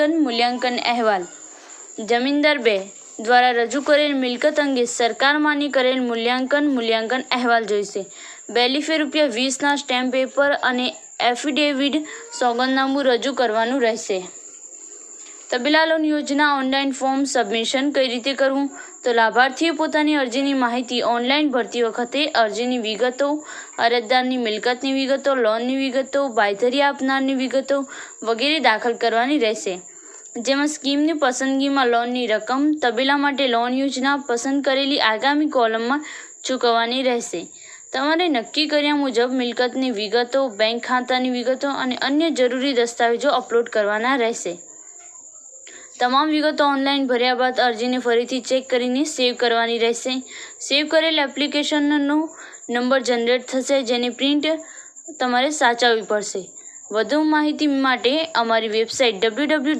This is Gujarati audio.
મૂલ્યાંકન મૂલ્યાંકન અહેવાલ. જમીનદાર બે દ્વારા રજૂ કરેલ મિલકત અંગે સરકાર માન્ય કરેલ મૂલ્યાંકન મૂલ્યાંકન અહેવાલ જોઈશે. બેલીફે રૂપિયા વીસના સ્ટેમ્પ પેપર અને એફિડેવિડ સોગંદનામું રજૂ કરવાનું રહેશે. તબેલા લોન યોજના ઓનલાઈન ફોર્મ સબમિશન કઈ રીતે કરવું? તો લાભાર્થીએ પોતાની અરજીની માહિતી ઓનલાઈન ભરતી વખતે અરજીની વિગતો, અરજદારની મિલકતની વિગતો, લોનની વિગતો બાયધરી આપનારની વિગતો વગેરે દાખલ કરવાની રહેશે. જેમાં સ્કીમની પસંદગીમાં લોનની રકમ, તબેલા માટે લોન યોજના પસંદ કરેલી આગામી કોલમમાં ચૂકવવાની રહેશે. તમારે નક્કી કર્યા મુજબ મિલકતની વિગતો, બેંક ખાતાની વિગતો અને અન્ય જરૂરી દસ્તાવેજો અપલોડ કરવાના રહેશે. તમામ વિગતો ઓનલાઈન ભર્યા બાદ અરજીને ફરીથી ચેક કરીને સેવ કરવાની રહેશે. સેવ કરેલ એપ્લિકેશનનો નંબર જનરેટ થશે, જેની પ્રિન્ટ તમારે સાચવવી પડશે. વધુ માહિતી માટે અમારી વેબસાઇટ ડબલ્યુ ડબલ્યુ